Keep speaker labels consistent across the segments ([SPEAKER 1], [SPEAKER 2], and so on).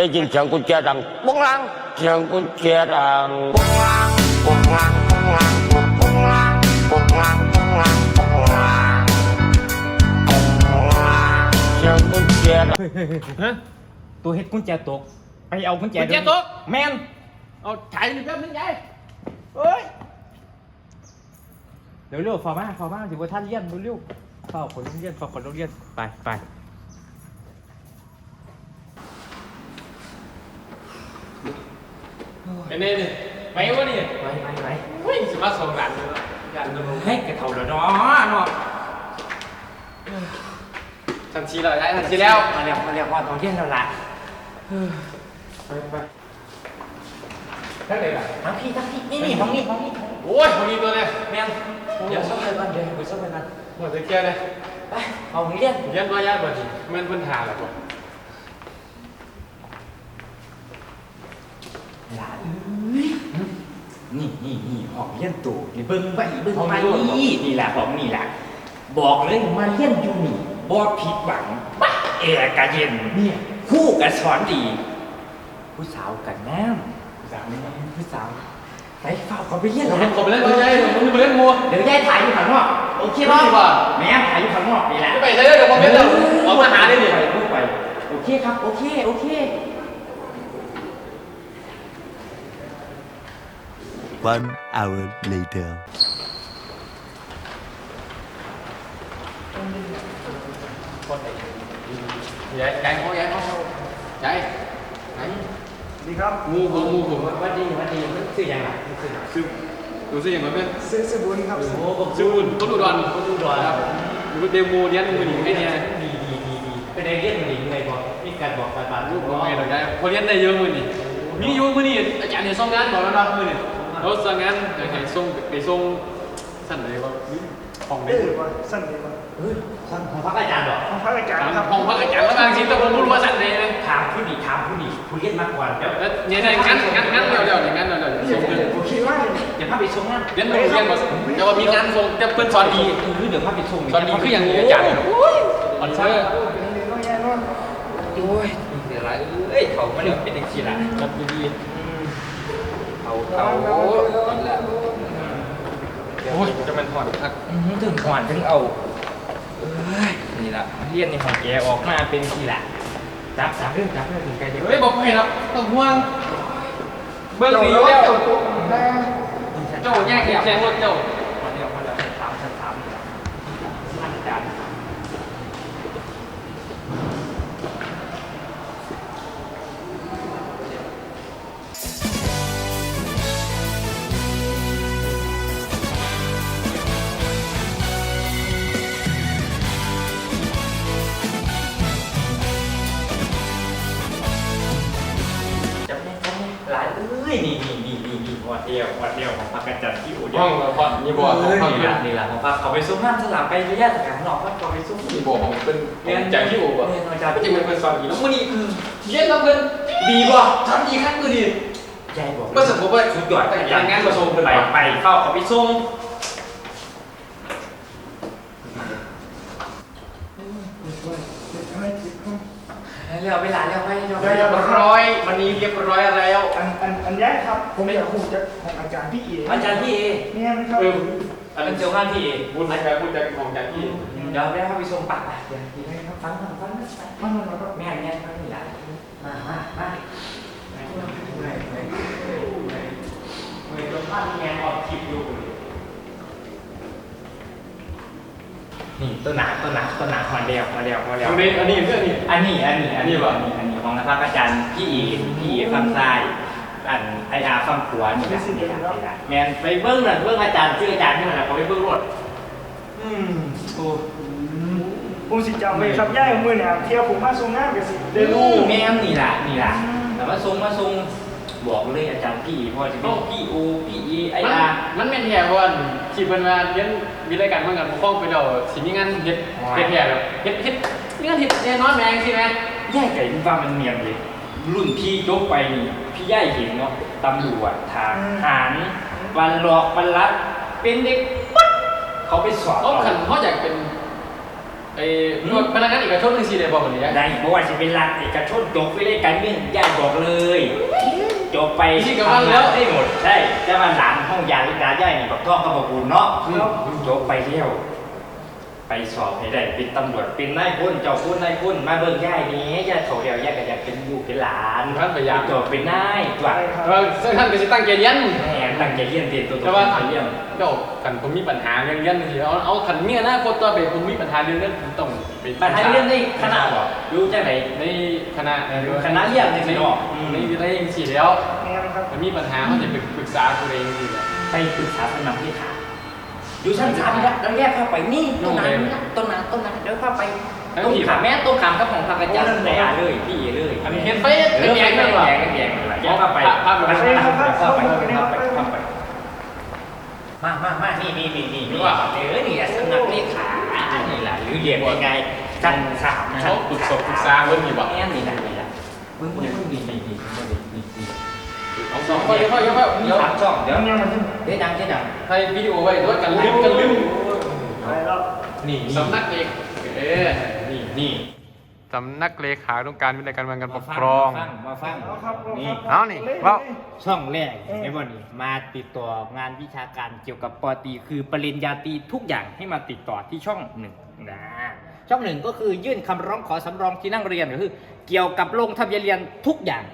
[SPEAKER 1] ได้ยินเสียงกุญแจดังปุ้งลังเสียงกุญแจดังปุ้งลังปุ้งลังปุ้งลังปุ้งปุ้งลังปุ้งลังปุ้งลังปุ้งลังปุ้งลังเสียงกุญแจดัง
[SPEAKER 2] ฮะ
[SPEAKER 3] ตัวเฮ็ดกุญแจตกไปเอากุญแจ
[SPEAKER 2] กุญแจตก
[SPEAKER 3] แมน
[SPEAKER 2] เอาถ่ายหนึ่งแป๊บนึงยาย
[SPEAKER 3] เอ้ยเร็วเร็วๆฝ่ามาฝ่ามาถึงว่าท่านเลี้ยนเร็วๆฝ่าคนต้องเลี้ยนฝ่าคนต้องเลี้ยนไปไป
[SPEAKER 2] ไปเน่นี่ไปวะนี่
[SPEAKER 3] ไปไปไป
[SPEAKER 2] เฮ้ยสมาส่งหลานเลยหลานเลย
[SPEAKER 3] เฮ้ยกระเท่าเด้อเนาะเนาะ
[SPEAKER 2] ทันทีเลยยายทันทีแล้ว
[SPEAKER 3] มาแล้วมาแล้วว่าต้องเลี้ยนแล้วล่ะ
[SPEAKER 2] ไปไปทั้งไหนล่ะ
[SPEAKER 3] ทั้งพี่ทั้งพี่นี่นี่ห้องนี้ห้องนี้
[SPEAKER 2] โอ้ยคนนี้ตัวเนี่ย
[SPEAKER 3] แมนเดี๋ยวซ่อมเลยก่อนเดี๋ยวไปซ่อมเลยก่อน
[SPEAKER 2] หมดจะแก้เลย
[SPEAKER 3] ไปเอาห้องเลี้ยน
[SPEAKER 2] ยันว่ายากกว่านี้มันปัญหาอะไรกว่า
[SPEAKER 3] หลานเอ้ยนี่นี่นี่ห้องเลี้ยนตู่นี่เบิ่งไว้เบิ่งไว้นี่นี่แหละหองนี่แหละบอกเลยมาเลี้ยนอยู่นี่บอผิดหวังปะแอร์กะเย็นเนี่ยคู่กันสอนดี ผู้สาวกันน้ำสาวน้ำผู้สาวไปเฝ้าเขาไปเลี้ยน
[SPEAKER 2] เดี๋ยว
[SPEAKER 3] ห
[SPEAKER 2] ผ
[SPEAKER 3] ลามน
[SPEAKER 2] ขอไปเล่นตัวยายผมไปเล่นมัว
[SPEAKER 3] เดี๋ยวยายถ่ายอยู่ข้างนอกโอเคป่ะแม่ถ่ายอยู่ข้างนอกนี่แหละ
[SPEAKER 2] ไปใช่เดี๋ยวผมเล่นเดี๋ยวออกมาหาได้ดิ
[SPEAKER 3] ไปพูดไปโอเคครับโอเคโอเค
[SPEAKER 4] One hour later.
[SPEAKER 2] ยายยายเขายายเขายายยาย
[SPEAKER 5] ดีครับ
[SPEAKER 2] งูผมงูผม
[SPEAKER 3] วันดีวันดีมันซื้อยังไงมันซื้อยัง
[SPEAKER 2] ซื้อดูสิอย่างไรเป็น
[SPEAKER 5] ซื้อซื้อบุญครับ
[SPEAKER 3] โอ้ผม
[SPEAKER 2] ซื้ออุ่นต้นอุดร
[SPEAKER 3] คนดูดอยครับ
[SPEAKER 2] ดูเดโมเดียนมือหนีให้เนี่ย
[SPEAKER 3] ดีดีดีดีเป็นไอเดียมันดีไงบอกมีการบอกการบ้าน
[SPEAKER 2] ลู
[SPEAKER 3] ลู
[SPEAKER 2] ก
[SPEAKER 3] ก
[SPEAKER 2] ผม
[SPEAKER 3] น้อง
[SPEAKER 2] ไงหรอกยายพอเรียนได้เยอะมือนี่มีอยู่มือนี่อาจารย์เนี่ยส่งงานบอกแล้วนะมือนี่ เราส่งงานอยากให้ส่งไปส่งสั่นเลยว่าห้อง
[SPEAKER 5] เอ
[SPEAKER 2] นี้
[SPEAKER 5] อว่าสั้นดีว่า
[SPEAKER 3] เฮ้ยของพักอาจารย์เหรอ
[SPEAKER 5] ของพระอาจารย์ครับ
[SPEAKER 2] ห้องพักอาจารย์แล้วบางทีแต่ผมไม่รู้ว่าสั่นเลยเลย
[SPEAKER 3] ถามผู้ดีถามผู้ดีผู้เรียนมาก่อนเดี๋ยว
[SPEAKER 2] แล้วเนี่ยเนี่ยงั้นงั้นงั้นเดี๋ยวเดี๋ยวอย่างงั้นเดี๋ยวเดี๋ยวส่งเลย
[SPEAKER 5] ผมคิดว่า
[SPEAKER 3] เดี๋ยวพาไปส่งงาน
[SPEAKER 2] เรียนมือเรียนมาแต่ว่ามีงานส่งแต่เพื่อนสอนดี
[SPEAKER 3] คือเดี๋ยวพาไปส่ง
[SPEAKER 2] สอนดีคืออย่างนี้อาจารย์ออนเชอร์
[SPEAKER 5] น้องแย่น้อง
[SPEAKER 3] โอ้ยเดี๋ยวไรเอ้ยเขาไม่ได้เป็นเด็กชีละ
[SPEAKER 2] จับดี
[SPEAKER 3] เขาเขา
[SPEAKER 2] โอ้ยจะเป็นถอดทัก
[SPEAKER 3] ถึงหวานถึงเอาเอ้ยนี่ละเรียนในของแกออกมาเป็นทีละจับจับเรื่องจับเรื่องถึงไกลเดี๋ยว
[SPEAKER 2] เฮ้ยบอกให้ครับต้องห่วงเบื้อง
[SPEAKER 5] เรา
[SPEAKER 2] ดี
[SPEAKER 5] แล้ว
[SPEAKER 2] แล้ว
[SPEAKER 5] ตัวตัวแม่
[SPEAKER 2] เจ้าแยกแยกรถเจ้า
[SPEAKER 3] มาเดี๋ยวมาเดี๋ยวถามถามถามอาจารย์ เอ้ยนี่นี่นี่นี่นี่วัดเดียววัดเดียวของพระกระจันทร์ที่อุด
[SPEAKER 2] ห้องละครนี่บอก
[SPEAKER 3] เอ้ย
[SPEAKER 2] ห้อง
[SPEAKER 3] นี่
[SPEAKER 2] นี้
[SPEAKER 3] ละนี่ละของพระเขาไปซุ้มห้ามสลามไประยะแต่ข้างนอกพระเขาไปซุ้ม
[SPEAKER 2] นี่บอกผมเป็นใจที่โอ้บ่
[SPEAKER 3] เรียนอาจารย์
[SPEAKER 2] ก็จะเป็นคนสอนดีแล้วมื่อนี้คือเย็นแล้วเพิ่น
[SPEAKER 3] ดีป่ะ
[SPEAKER 2] สอนดีขั้นมือดี
[SPEAKER 3] ยายบอก
[SPEAKER 2] ก็สมมติว่า
[SPEAKER 3] สุดยอด
[SPEAKER 2] แต่งงานมาส่งเพิ่น
[SPEAKER 3] ไป
[SPEAKER 2] ไป
[SPEAKER 3] ไปเข้าเขาไปซุ้ม เรียกเวลาเรียกไว้เรียก
[SPEAKER 2] เรี
[SPEAKER 3] ไว้
[SPEAKER 2] ยบร้อย วันนี้เรียบร้อยแล้ว
[SPEAKER 5] อันอันอันแย่ครับ ผมอยากพูดจากของอาจารย์พี่เอ๋
[SPEAKER 3] อาจารย์พี่เอ
[SPEAKER 5] เนี่ยนะครับ
[SPEAKER 2] เอออั
[SPEAKER 3] อั
[SPEAKER 2] น
[SPEAKER 3] น
[SPEAKER 2] นั้
[SPEAKER 3] นั้นนเจ้าข้างพี่เอ
[SPEAKER 2] บุญนะครับบุญจากของจากพี่
[SPEAKER 3] เดี๋ยวไปเข้าไปซุ้มปากไปเดี๋ยวดีไหมครับฟังฟังฟัง
[SPEAKER 5] มันมันมัน
[SPEAKER 3] แม่แม่ฟังนี่ละมามามาเมื่อยเมื่อยเมื่อยจนท่านแงออกคลิปอยู่ นี่ต้นหนาต้นหนาต้นหนามาเดียวมาเดียวมาเดีย
[SPEAKER 2] ต
[SPEAKER 3] ว
[SPEAKER 2] รงนี้อันนี้เพื่อนนี่
[SPEAKER 3] อันนี้อันนี้อันนี้
[SPEAKER 2] นี่
[SPEAKER 3] วะ
[SPEAKER 2] วะ
[SPEAKER 3] อันนี้อันนี้ของนะครับอาจารย์พี่อีพี่อีฟังซ้ายอันไออาฟังขวานี่แหละนี่แหละนี่แหละแมนไปเบิ้งน่ะเบิ้งอาจารย์ชื่ออาจารย์นี่แหละเขาไปเบิ้งรถอืมโอ้
[SPEAKER 5] ผมสิจำไปครับย่ายมือเนี่ยเที่ยวผมมาส่งงานกับสิได้
[SPEAKER 3] ลู
[SPEAKER 5] รู้
[SPEAKER 3] แม่มนี่แหละนี่แหละแต่ว่าทรงมาทรง บอกเลยอาจารย์พี่เพราะจะเป็นพี่โอพี่เอไอ
[SPEAKER 2] มัน
[SPEAKER 3] อาร์
[SPEAKER 2] มันแม่นแท้เพราะว่าที่เพิ่นว่าเรียนมีรายการเพิ่นกันปกครองไปแล้วสิมีงานเฮ็ดเฮ็ดแท้แล้วเฮ็ดเฮ็ดมีงานเฮ็ดแน่นอนแม่งสิแม่
[SPEAKER 3] ย่ายไก่ว่ามันเนียนเลย รุ่นพี่ยกไปนี่พี่ย่ายเห็นเนาะตำรวจทหารวันหลอกวันรัดเป็นเด็กปั๊ดเขาไปสอบ
[SPEAKER 2] เอาคันเฮาอยากเป็นไอ้พนักงานเอกชนจังซี่ได้บ่บัดนี้
[SPEAKER 3] ได้เพราะว่าจะเป็นรัฐเอกชนจบไปเลยการเมืองย่ายบอกเลย จบไป
[SPEAKER 2] ที่กำลังแล้ว
[SPEAKER 3] ได้หมดใช่แต่ว่าหลานห้องยาลิกาย่ายนี่บอกท่องกับบอกกูเนาะจบไปเที่ยว ไปสอบให้ได้เป็นตำรวจเป็นนายพลเจ้าคุณนายพลมาเบิ่งย่ายนี้ย่ายเขาเดียวย่ายก็อยากเป็นลูกเป็นหลาน
[SPEAKER 2] ท่านพยายาม
[SPEAKER 3] จบเป็นนายตัว
[SPEAKER 5] ใช่ครับ
[SPEAKER 2] ว่าซึ่งท่านก็สิตั้งใจเรียน
[SPEAKER 3] แหมตั้งใจเรียนเรียนตัว
[SPEAKER 2] แต่ว่า
[SPEAKER 3] ตั้งใจเรียน
[SPEAKER 2] เจ้าคันผมมีปัญหาเรื่องเรียนสิเอาเอาคันมีอนาคตต่อไปผมมีปัญหาเรื่องเรียนผมต้องเป็น
[SPEAKER 3] บัตรเรียนในคณะบ่รู้จังไหน
[SPEAKER 2] ในคณะใน
[SPEAKER 3] คณะเรียนในสิเนาะ
[SPEAKER 2] ในวิทยาลัยสี่แล้ว
[SPEAKER 5] แม่นครับ
[SPEAKER 2] มันมีปัญหาเขาจะไปปรึกษาตัวเองสิแหละ
[SPEAKER 3] ไปปรึกษาสำนักที่ขาอยู่ชั้นสามนี่ละแล้วแยกเข้าไปนี่ต้นนั้นนี่ละต้นนั้นต้นนั้นเดี๋ยวเข้าไปต้นขาแม่ต้นขามกับของพระอาจารย์แต่เลยพี่เอเลย
[SPEAKER 2] อันนี้เห็นเฟซ
[SPEAKER 3] เอ
[SPEAKER 2] เป็น
[SPEAKER 3] อ
[SPEAKER 2] แย
[SPEAKER 3] แย
[SPEAKER 2] ง
[SPEAKER 3] ก
[SPEAKER 2] กัน
[SPEAKER 3] กัน
[SPEAKER 2] หรอ
[SPEAKER 3] แยกกันแยกกันแยกเข้าไป
[SPEAKER 2] ภาพภาพ
[SPEAKER 3] เข้าไปเข้าไปเข้าไปเข้าไปมามามานี่นี่นี่นี่นี่เออนี่สำนักเลขา นี่แหละหรือเรียกยังไงชั้นสาม
[SPEAKER 2] เขาปรึกษาปรึกษาเรื่องนี้บ่
[SPEAKER 3] แง่นี่แหละนี่ละมึงมึงมึงนี่นี่นี่นี่นี่
[SPEAKER 2] เอาสองค่อยค่อยค่อย
[SPEAKER 3] มี
[SPEAKER 2] เดี๋ยว
[SPEAKER 3] สามช่องเดี๋ยว
[SPEAKER 5] ยังมันขึ้น
[SPEAKER 3] เดี๋ยวดังเดี๋ยวดัง
[SPEAKER 2] ให้วิดีโอไว้ด้วยกันลืมกันลืม
[SPEAKER 5] ไปแล้ว
[SPEAKER 3] นี่
[SPEAKER 2] สำนักเลขเออนี่นี่สำนักเลขาต้องการวินัยการเมืองการปกครอง
[SPEAKER 3] มาฟัง
[SPEAKER 5] เอาครับ
[SPEAKER 3] นี่
[SPEAKER 2] เอานี่เว้า
[SPEAKER 3] ช่องแรกในวันนี้มาติดต่องานวิชาการเกี่ยวกับปอตรีคือปริญญาตรีทุกอย่างให้มาติดต่อที่ช่องหนึ่ง นะช่องหนึ่งก็คือยื่นคำร้องขอสำรองที่นั่งเรียนก็คือ เกี่ยวกับลงทะเบียนเรียนทุกอย่าง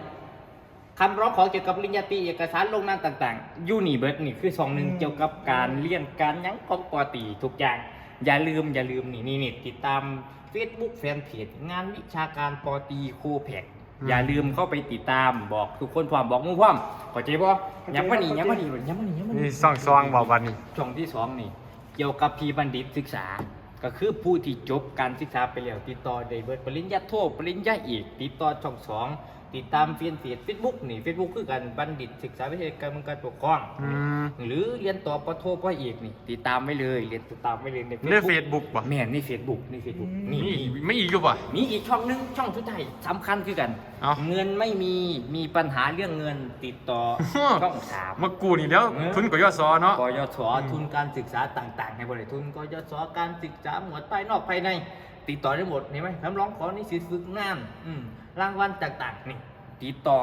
[SPEAKER 3] คำร้องขอเกี่ยวกับปริญญาตรีเอกสารลงนามต่างๆยูนิเบิร์ตนี่คือช่องหนึ่งเกี่ยวกับการเรียนการหยังของปอตรีทุกอย่าง อย่าลืมอย่าลืมนี่นี่นี่ติดตาม Facebook แฟนเพจงานวิชาการปอตรีโคแพกอย่าลืมเข้าไปติดตามบอกทุกคนพร้อมบอกหมู่พร้อมเข้าใจบ่ย้ำว่านี่ย้ำว่านี่ย้ำว่านี่ย้ำว่า
[SPEAKER 2] นี่
[SPEAKER 3] นี่
[SPEAKER 2] ซองซองบอกวันนี้
[SPEAKER 3] ช่องที่สองนี่ เกี่ยวกับพีบัณฑิตศึกษา ก็คือผู้ที่จบการศึกษาไปแล้วติดต่อได้เบิดปริญญาโทปริญญาเอกติดต่อช่องสอง ติดตามเฟียนเฟียดเฟซบุ๊กนี่เฟซบุ๊กคือกันบัณฑิตศึกษาวิทยาการเมืองการปกครอง
[SPEAKER 2] อืม
[SPEAKER 3] หรือเรียนต่อปโทปเอกนี่ติดตามไว้เลยเรียนติดตามไว้เลยใน
[SPEAKER 2] เรื่องเฟซบุ๊กป่ะ
[SPEAKER 3] แม่นในเฟซบุ๊กในเฟซบุ๊กนี่
[SPEAKER 2] นี่ไม่อีกอยู่ป่ะ
[SPEAKER 3] มีอีกช่องหนึงช่องชุดไทยสำคัญคือกัน
[SPEAKER 2] เอ้า
[SPEAKER 3] เงินไม่มีมีปัญหาเรื่องเงินติดต่อ
[SPEAKER 2] ฮะ
[SPEAKER 3] ช่องสาม
[SPEAKER 2] มากูนี่เดี๋ยวทุนกับยอดซอเนาะ
[SPEAKER 3] กยศทุนการศึกษาต่าง ๆให้บริทุนกยศการศึกษาหมวดภายนอกภายใน ติดต่อได้หมดเห็นไหมคำร้องขอนิสิตฝึกงานอืม รางวัลต่างๆนี่ติดต่อ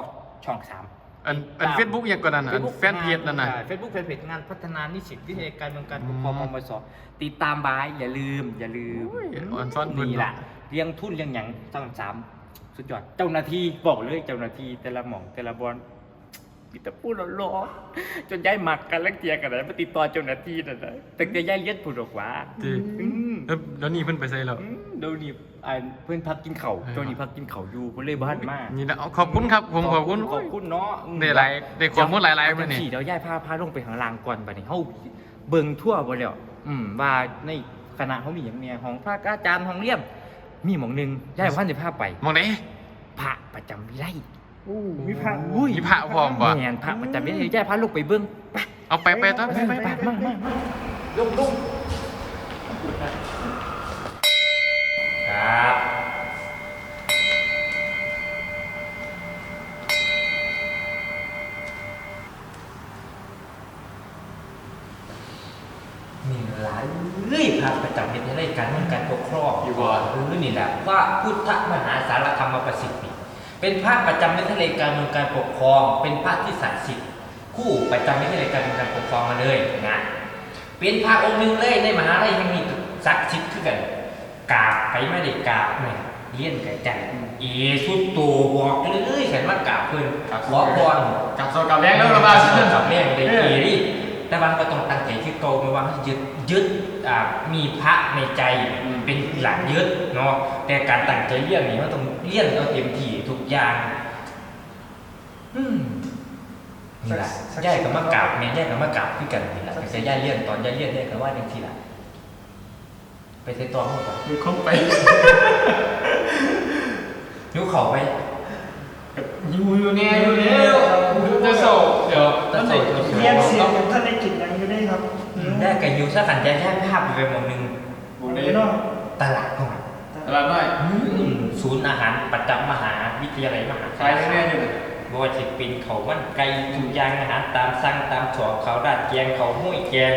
[SPEAKER 3] ช่องสาม
[SPEAKER 2] อันอันเฟซบุ๊กยังกว่านั้นอันแฟนเพจนั่นน่ะ
[SPEAKER 3] เฟซบุ๊กแฟนเพจงานพัฒนานิสิตวิทยาการเมืองการปกครอง
[SPEAKER 2] อื
[SPEAKER 3] ม
[SPEAKER 2] ม
[SPEAKER 3] มสติดตามบายอย่าลืม อย่าลืม
[SPEAKER 2] โอ้ยอ่อนซ่อนบุญ
[SPEAKER 3] นี่แหละเลี้ยงทุนเลี้ยงหยังช่องสามสุดยอดเจ้าหน้าที่บอกเลยเจ้าหน้าที่แต่ละหม่องแต่ละบอลมีแต่พูดหล่อๆจนย้ายหมักกันแล้วเกลียกันนะมาติดต่อเจ้าหน้าที่นั่นนะแต่ก็ย้ายเลี้ยนพูดออกว่า
[SPEAKER 2] จริง
[SPEAKER 3] อืม
[SPEAKER 2] แล้วแล้วนี่เพิ่นไปใส่แล้ว
[SPEAKER 3] อืมเดี๋ยวนี้ อ่าเพื่อนพักกินเข่าว
[SPEAKER 2] เออ
[SPEAKER 3] เจ้านี้พักกินเข่าวอยู่เพื่อนเลยบ้านมาก
[SPEAKER 2] นี่นะเอาขอบคุณครับผมขอบคุณ
[SPEAKER 3] ขอบคุณเนาะอืม
[SPEAKER 2] ได้หลายได้ความรู้หลายๆมื้อนี่
[SPEAKER 3] จังสี่เดี๋ยวย้ายพาพาลงไปข้างล่างก่อนบัดนี้เฮาเบิ่งทั่วบ่แล้วอืมว่าในคณะเขามีหยังเนี่ยของภาคอาจารย์ของเลี่ยม มีหม่องหนึงย้ายพันสิพาไป
[SPEAKER 2] มองไหน
[SPEAKER 3] พระประจำวิไล
[SPEAKER 5] อู้มีพระ
[SPEAKER 3] อุ้ย
[SPEAKER 2] มีพระพร้อมบ่
[SPEAKER 3] แม่นพระประจำวิไลย้ายพาลงไปเบิ่งไป
[SPEAKER 2] เอาไปไปต้อไปไปไป
[SPEAKER 3] มามามาลงลง ครับ นี่ลายเอ้ยพระประจำเฮ็ดให้ได้การเมืองการปกครอง
[SPEAKER 2] อยู่บ่
[SPEAKER 3] เออนี่แหละว่าพุทธมหาสารคามประสิทธิ์นี่เป็นพระประจำวิทยาลัยการเมืองการปกครอง เป็นพระที่ศักดิ์สิทธิ์คู่ประจำวิทยาลัยการเมืองการปกครองมาเลยนะเป็นพระองค์หนึ่งเลยในมหาลัยแห่งนี้ศักดิ์สิทธิ์คือกัน กราบไปไม่ได้กราบเนี่ยเลี้ยนกับใจเอสุดโตบอกเลยฉันมากราบเพิ่นขอพร
[SPEAKER 2] กับโซกับแรงแล้วระบาด
[SPEAKER 3] กับแม่ได้เอรี่แต่บางก็ต้องตั้งใจที่โตไม่ว่าให้ยึดยึดอ่ามีพระในใจเป็นหลักยึดเนาะแต่การตั้งใจเลี้ยงนี่มันต้องเลี้ยงเอาเต็มที่ทุกอย่างอืมนี่แหละย่ายกับมะกราบแม่ย่ายกับมะกราบคือกันนี่แหละแต่จะย่ายเลี้ยงตอนย่ายเลี้ยงย่ายก็ว่าอย่างที่ละ ไปใส่ตัวหมดก่อน
[SPEAKER 2] ดูเข้าไป
[SPEAKER 3] ยุเข่าไป
[SPEAKER 2] ยอยู่อยู่แน่อยู่แล้วจะโศกเดี๋ยว
[SPEAKER 6] ตะโศก
[SPEAKER 5] เรียนเสียงท่านได้กินยังอยู่ได้ครับ
[SPEAKER 6] ได้กับยูซะขันใจแค่ภาพไปหมดหนึ่ง
[SPEAKER 2] บุญ
[SPEAKER 5] เดี๋
[SPEAKER 2] เด้
[SPEAKER 5] ยวเนาะ
[SPEAKER 6] ตลาดเข้ามา
[SPEAKER 2] ตลาดน้อย
[SPEAKER 6] ศูนย์อาหารประจำมหาวิทยาลัยมหา
[SPEAKER 2] ขายแน่ๆอยู่เลย
[SPEAKER 6] บ่ว่าจะเป็นเขาวมันไก่ทุกอย่างอาหารตามสั่งตามสอบเขาวราดแกงเขาวห้วยแกง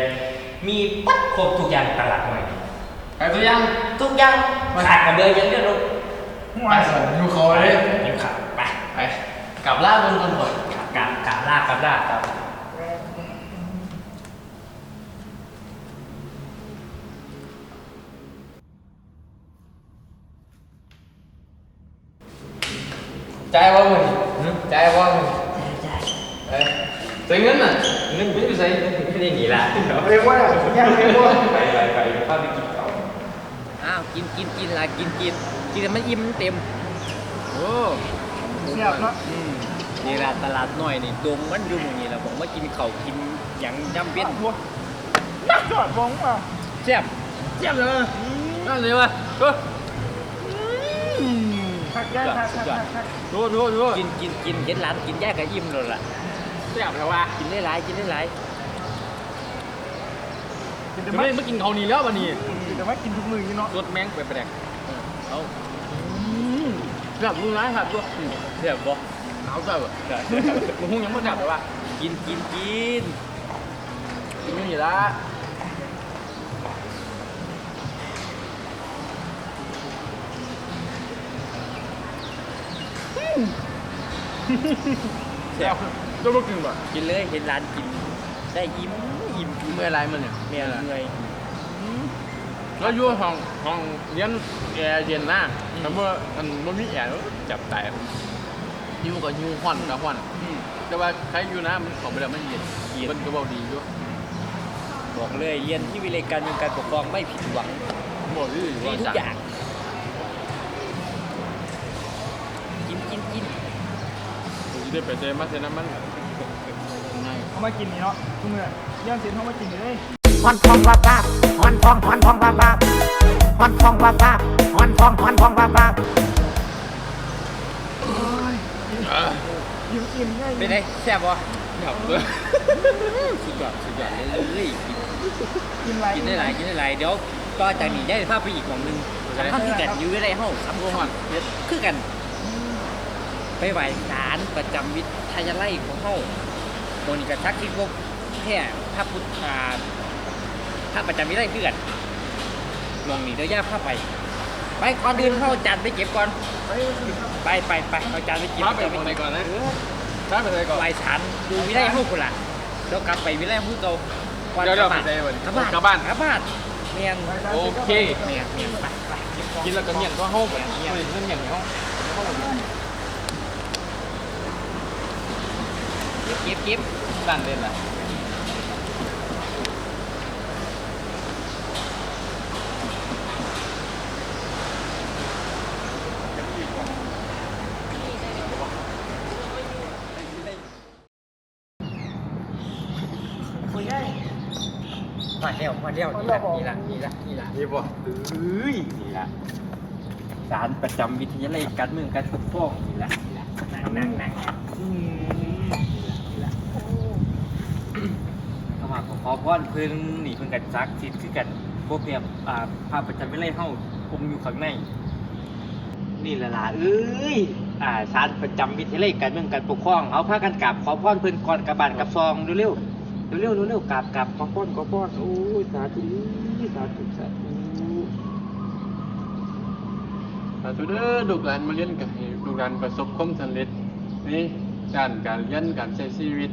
[SPEAKER 6] มีปัดครบทุกอย่างตลาดใหม่
[SPEAKER 2] ขายตัวยัง
[SPEAKER 6] ทุกอย่างขาดกระเบือยังเดียวลูก
[SPEAKER 5] หัว
[SPEAKER 2] ไปสั่นอยู่เขาเลย
[SPEAKER 6] ยังขาดไป
[SPEAKER 2] ไปกลับล่าบนกันหมด
[SPEAKER 6] กาบกาบลากกาบลากครับ
[SPEAKER 2] ใจว่ามึงใจว่ามึงเอ้ยใส่เงินน่ะเงินไม่ไปใส่
[SPEAKER 6] ไม่ได้หนีละ
[SPEAKER 5] เรียกว่าย่างเรียกว่า
[SPEAKER 6] ไปไปไปเข้าไปกินเขา
[SPEAKER 3] อ้าว กินกินกินละกินกินกินแต่มันอิ่มมันเต็ม โอ้
[SPEAKER 5] เสียบเนาะ
[SPEAKER 3] อืมนี่ละตลาดน้อยนี่ดงมันอยู่หมู่นี่ละผมมากินข้าวกินหยังจำเป็น
[SPEAKER 5] หัวนักจอดวงมา
[SPEAKER 3] แซ่บแซ่บเลยนั่นเลยวะเออ
[SPEAKER 5] ทักแก้ทักทักทักทัก
[SPEAKER 2] ดูดูดู
[SPEAKER 3] กินกินกินเห็นร้านกินแยกกับอิ่มเลยล่ะ
[SPEAKER 2] แซ่บแล้วว่ะ
[SPEAKER 3] กินได้หลายกินได้หลาย
[SPEAKER 5] กิน
[SPEAKER 2] จะ
[SPEAKER 5] แต่
[SPEAKER 2] ไม่
[SPEAKER 5] ไม่
[SPEAKER 2] ไม่กินเขาวนี่แล้ววันนี้
[SPEAKER 5] กินแต่ ไม่กินทุกมื้ออยู่เนาะ
[SPEAKER 2] รถแม่งไปแปลก
[SPEAKER 3] เอา
[SPEAKER 2] แบบรู้ร้ายครับตัว
[SPEAKER 3] แซ่บบ่
[SPEAKER 2] หนาวเสียบมึงคงยังไม่จับเลยว่ะ
[SPEAKER 3] กินกินกิน
[SPEAKER 2] กินไม่มีละ
[SPEAKER 3] แซ่บ
[SPEAKER 2] จะมากินป่ะ
[SPEAKER 3] กินเลยเห็นร้านกิน ได้อิ่มอิ่ม
[SPEAKER 2] เมื่อไรมันเนี่ย
[SPEAKER 3] เมียเหนื่อย
[SPEAKER 2] แล้วอยู่ห้องห้องเรียนแอร์เย็นนะแต่เมื่อมันไม่มีแอร์จับตายยูกับยูฮอนกับฮอน
[SPEAKER 3] อืม
[SPEAKER 2] แต่ว่าใครอยู่นะมันของไปแล้วมันเย็น
[SPEAKER 3] เย็น
[SPEAKER 2] มันก็บอกดีอยู่
[SPEAKER 3] บอกเลยเรียนที่วิเลยการเมืองการปกครองไม่ผิดหวัง
[SPEAKER 2] บอกดี
[SPEAKER 3] ดีทุกอย่างกินกินกิน
[SPEAKER 2] ผมจะได้ไปเจอมาเซน้ำมันง่าย
[SPEAKER 5] เขามากินนี่เนาะทุกมื้อย่างเสียงเขามากินเลย
[SPEAKER 7] Hon fong wa ba, hon fong hon fong wa ba, hon fong wa ba, hon fong hon fong wa ba.
[SPEAKER 5] ยิ้มอิ่มง่าย
[SPEAKER 3] เป็นไงแซ่บบ่
[SPEAKER 2] ครับเลย
[SPEAKER 3] สุดยอดสุดยอดเลยกิน
[SPEAKER 5] กินไร
[SPEAKER 3] กินได้หลายกินได้หลายเดี๋ยวก็จากนี้ได้ภาพไปอีกของหนึงสำคัญคือกันอยู่ได้เฮาสำคัญคือกันไปไหว้ศาลประจำวิทยาลัยของเฮาโมนี่ก็ทักที่พวกแค่พระพุทธา พระประจำวิทยาลัยคือกันมองนี่เดี๋ยวย่าพาไป ไปก่อนอื่นเข้าจานไปเก็บก่อน ไปไปไปเอาจานไปเก็บ
[SPEAKER 2] มาไปคนไหนก่อนนะมาไปไหนก่อน
[SPEAKER 3] ไหว้ศาลดูวิทยาลัยเฮาพุ่นล่ะเดี๋ยวกลับไปวิทยาลัยเฮาเก่าก่อน
[SPEAKER 2] เดี๋ยวเดี๋ยว
[SPEAKER 3] กลับ
[SPEAKER 2] ไป
[SPEAKER 3] บ้าน
[SPEAKER 2] ไหนวัน
[SPEAKER 3] กลับบ้าน
[SPEAKER 2] กลับบ้าน
[SPEAKER 3] กลับบ้านเมียน
[SPEAKER 2] โอเค
[SPEAKER 3] เมียนเมียนไปไปเก็บของ
[SPEAKER 2] กินแล้วก็เมียนก็ห้องไปเมียนเมียนในห้อง
[SPEAKER 3] เก็บเก็บ
[SPEAKER 2] ด้านเด่นละ
[SPEAKER 5] คุยง่าย
[SPEAKER 3] มาแล้วมาแล้วนี่ละนี่ละนี่ละนี่ละ
[SPEAKER 2] นี่ป่ะ
[SPEAKER 3] เอ้ยนี่ละศาลประจำวิทยาลัยการเมืองการปกครองนี่ละนี่ละนั่งนั่งนั่งนี่ละเข้ามาขออพรเพิ่นนี่เพิ่นกันซักสิทธิ์คือกันพวกเนี่ยอ่าพระประจำวิทยาลัยเฮาผมอยู่ข้างในนี่ละล่ะเอ้ยอ่าศาลประจำวิทยาลัยการเมืองการปกครองเอาพากันกราบขอพรเพิ่นก่อนกลับบ้านกลับซองเร็วๆ เร็วๆเร็วๆกราบกราบขอพรขอพรโอ้ยสาธุสาธุสาธุ
[SPEAKER 2] สาธุเด้อลูกหลานมาเรียนกับให้ลูกหลานประสบความสำเร็จในด้านการเรียนการใช้ชีวิต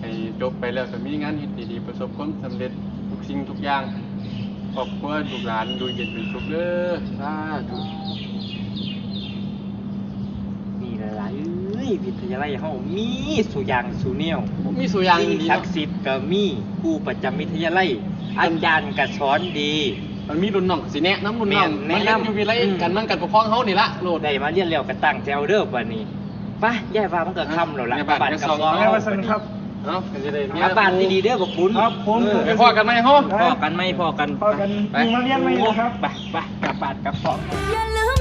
[SPEAKER 2] ให้จบไปแล้วก็มีงานเฮ็ดดีๆประสบความสำเร็จทุกสิ่งทุกอย่างครอบครัวลูกหลานอยู่เย็นเป็นสุขเด้อสาธุ
[SPEAKER 3] นี่ละล่ะเอ้ย วิทยาลัยเฮามีสุอย่างสุแนว
[SPEAKER 2] มีสุอย่าง
[SPEAKER 3] สิ่ง
[SPEAKER 2] ดี
[SPEAKER 3] ศั
[SPEAKER 2] เนาะ
[SPEAKER 3] กดิ์สิทธิ์ก็มีครูประจำวิทยาลัยอาจารย์ก็สอนดี
[SPEAKER 2] มันมีรุ่นน้องสิแนะนำรุ่นน้อง
[SPEAKER 3] แนะ
[SPEAKER 2] มานเรียนำอยู่วิไล
[SPEAKER 3] อืม
[SPEAKER 2] กันมันกันปกครองเฮานี่ละโลด
[SPEAKER 3] ได้มาเรียนแล้วก็ตั้งแถวเด้อบัดนี้ไปย่ายว่ามันก็ค่ำแล้วล่ะ
[SPEAKER 2] ย่าย
[SPEAKER 3] กลับ
[SPEAKER 2] บ้า
[SPEAKER 3] บ้านน
[SPEAKER 2] ก็
[SPEAKER 3] กับ
[SPEAKER 2] สอง
[SPEAKER 3] ซอง
[SPEAKER 5] แม่ว่าสนุกครับ
[SPEAKER 2] เนาะก็จะได้
[SPEAKER 3] กลับบ้านดีๆเด้อบอกคุณ
[SPEAKER 5] ครับผม
[SPEAKER 3] เออ
[SPEAKER 2] ไปพอกันไหมเฮา
[SPEAKER 3] พอกันไหมพอกัน
[SPEAKER 5] พอกัน
[SPEAKER 2] ไป
[SPEAKER 5] มึงมาเรียนไหมนะครับ
[SPEAKER 3] ไปไปกลับบ้านกลับซอง
[SPEAKER 8] อย่า